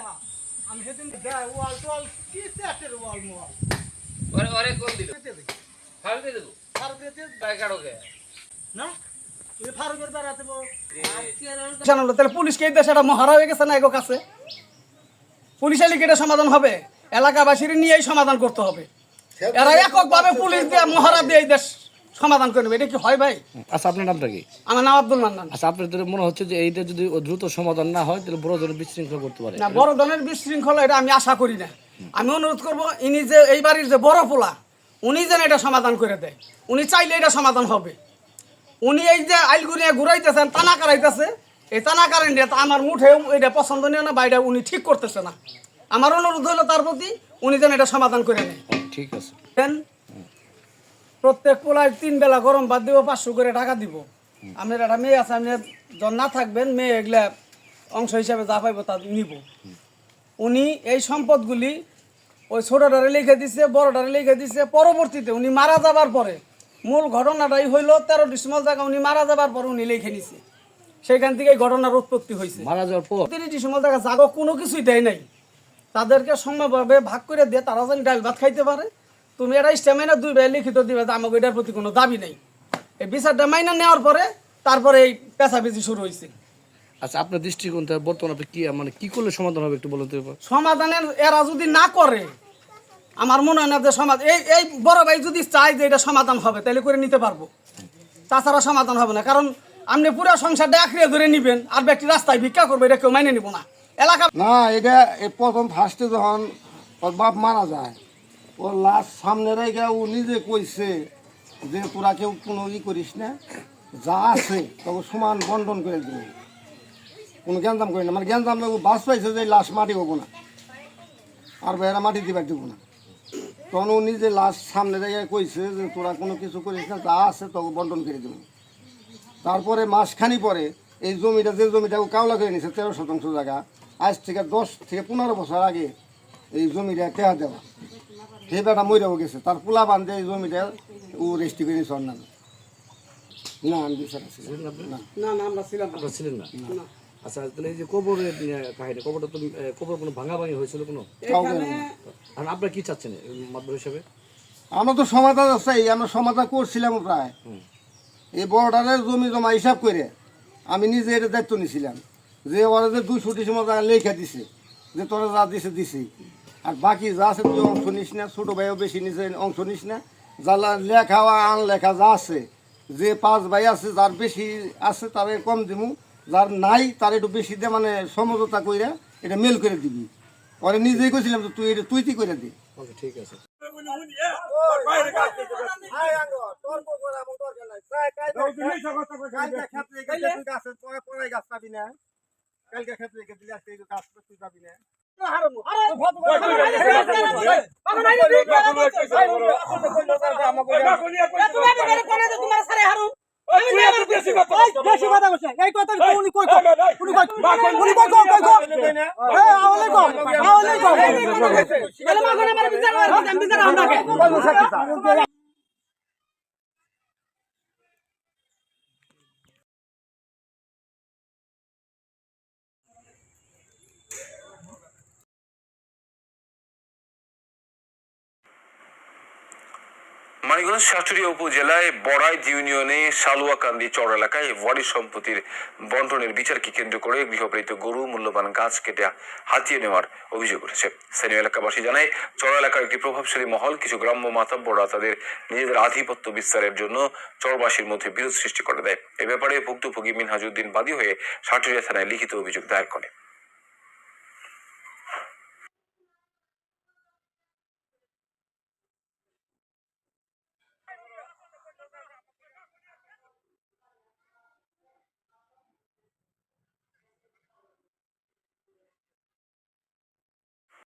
দেখা আমি সেদিন দেয় ওয়াল টোয়াল কি চাটের ওয়াল মোয়াল? ওরে ওরে কোন দিল? কেটে দিই ফাড়তে দেব? ফারুকের তাই কাড়োকে না? ফারুকের বেড়াতে তাহলে পুলিশকে এই দেশে একটা মহারা হয়ে গেছে না এগো কাছে? পুলিশ এলে কি এটা সমাধান হবে। এলাকাবাসীর নিয়েই সমাধান করতে হবে। এরা এককভাবে পুলিশ দিয়ে মহারা দিয়ে এই দেশ সমাধান করে নেবে। এটা কি হয় ভাই? আচ্ছা আপনার নামটা কি? আমার নাম আব্দুল মান্নান। আচ্ছা আপনাদের মনে হচ্ছে যে এইটা যদি দ্রুত সমাধান না হয় তাহলে বড় ধরনের বিশৃঙ্খলা করতে পারে। না বড় ধরনের বিশৃঙ্খলা এটা আমি আশা করি না। আমি অনুরোধ করব ইনি যে এই বাড়ির যে বড় পোলা উনি যেন এটা সমাধান করে দেয়। উনি চাইলে এটা সমাধান হবে। উনি এই যে আইলগুড়িয়া ঘুরাইতেছেন টানা কারাইতেছে এই টানা কারেন্টে আমার মুঠেও এটা পছন্দনীয় না বা এটা উনি ঠিক করতেছে না। আমার অনুরোধ হলো তার প্রতি উনি যেন এটা সমাধান করে নেয়। ঠিক আছে। প্রত্যেক পোলায় তিন বেলা গরম বাদ দিব পাঁচশো করে টাকা দিব। আপনার একটা মেয়ে আছে আপনি যখন না থাকবেন মেয়ে এগুলা অংশ হিসাবে যা পাইব তা নিব। উনি এই সম্পদগুলি ওই ছোটটারে লিখে দিছে বড়টারে লিখে দিছে পরবর্তীতে উনি মারা যাবার পরে মূল ঘটনাটাই হইল তেরো ডিসেম্বর জায়গা উনি মারা যাবার পরে উনি লিখে নিছে। সেখান থেকে এই ঘটনার উৎপত্তি হয়েছে মারা যাওয়ার পর? তিরিশ ডিসেম্বর জায়গা জাগো কোনো কিছুই দেয় নাই। তাদেরকে সময়ভাবে ভাগ করে দিয়ে তারা যেন ডাল ভাত খাইতে পারে। তুমি এটা স্টেমিনা দুই ভাই লিখিত দিবে যে আমাকে এটার প্রতি কোনো দাবি নেই। এই বিচারটা মাইনা নেওয়ার পরে তারপরে এই পেঁচাপেচি শুরু হয়েছে আচ্ছা আপনার দৃষ্টিকোণ থেকে বর্তমানে আপনি কি মানে কি করলে সমাধান হবে একটু বলুন তো সমাধানের এরা যদি না করে আমার মনে হয় না যে সমাধান এই এই বড় ভাই যদি চায় যে এটা সমাধান হবে তাহলে করে নিতে পারব। তাছাড়া সমাধান হবে না কারণ আপনি পুরো সংসারটা আঁকড়ে ধরে নিবেন আর ব্যক্তি রাস্তায় ভিক্ষা করবে এটা কেউ মাইনে নিব না। এলাকা না এটা এই প্রথম ফার্স্টে যখন বাপ মারা যায় ওর লাশ সামনে রেখে ও নিজে কইছে যে তোরা কেউ কোনো ই করিস না, যা আছে তবে সমান বন্টন করে দিবি। কোনো গ্যাঞ্জাম করি না মানে গ্যাঞ্জাম ও বাস পাইছে যে লাশ মাটি হব না, আর বেড়া মাটি দিবার দিব না। তখন ও নিজে লাশ সামনে রেখে কইছে যে তোরা কোনো কিছু করিস না, যা আছে তবে বন্টন করে দেবো। তারপরে মাসখানি পরে এই জমিটা, যে জমিটা ও কাওলা করে নিছে, তেরো শতাংশ জায়গা, আজ থেকে দশ থেকে পনেরো বছর আগে এই জমিটা টেহা দেওয়া। সেই বেটা মরেও গেছে তার পোলা বান্ধে এই জমিটা ও রেস্টি করে ওর নামে। না আমি বিচার আছি। না। না আমরা ছিলাম না। আপনার ছিলেন না? আচ্ছা তাহলে এই যে কবরের কাহিনী কবরটা তো কবর কোনো ভাঙা ভাঙি হয়েছিল কোনো? আর আপনারা কি চাচ্ছেন মাধ্যম হিসাবে? আমরা তো সমাধান আছে আমরা সমাধান করছিলাম প্রায়। এই বর্ডারের জমি জমা হিসাব করে আমি নিজে এটা দায়িত্ব নিয়েছিলাম যে ওরা যে দুই ডিসেম্বর টাকা লেখা দিছে যে তোরা যা দিছে দিছি। আর বাকি যা আছে তুই অংশ নিস না ছোটো ভাইও বেশি নিছে অংশ নিস না যা লেখা বা আন লেখা যা আছে যে পাঁচ ভাই আছে যার বেশি আছে তারে কম দিমু যার নাই তার একটু বেশি দে মানে সমঝোতা কইরা এটা মেল করে দিবি ওরা নিজেই কইছিলাম যে তুই এটা তুই তুই করে দে ঠিক আছে কালকে গেলে তুই গাছের পরে পরে গাছ পাবি না কালকে ক্ষেত্রে গেলে তুই গাছ তুই পাবি না বেশি কথা বলছে এই কথা উনি কই কই উনি কই উনি কই কই কই কই এ আওলে কই আওলে কই তাহলে মা কোনে মারে বিচার করে বিচার আমরাকে মানিকগঞ্জ সাটুরিয়া উপজেলায় বড়াই ইউনিয়নে সালুয়াকান্দি চর এলাকায় ওয়ারি সম্পত্তির বন্টনের বিচারকে কেন্দ্র করে গৃহপালিত গরু মূল্যবান গাছ কেটে হাতিয়ে নেওয়ার অভিযোগ উঠেছে। স্থানীয় এলাকাবাসী জানায়, চর এলাকার একটি প্রভাবশালী মহল, কিছু গ্রাম্য মাতাব্বরা তাদের নিজেদের আধিপত্য বিস্তারের জন্য চরবাসীর মধ্যে বিরোধ সৃষ্টি করে দেয়। এ ব্যাপারে ভুক্তভোগী মিনহাজউদ্দিন বাদী হয়ে সাটুরিয়া থানায় লিখিত অভিযোগ দায়ের করে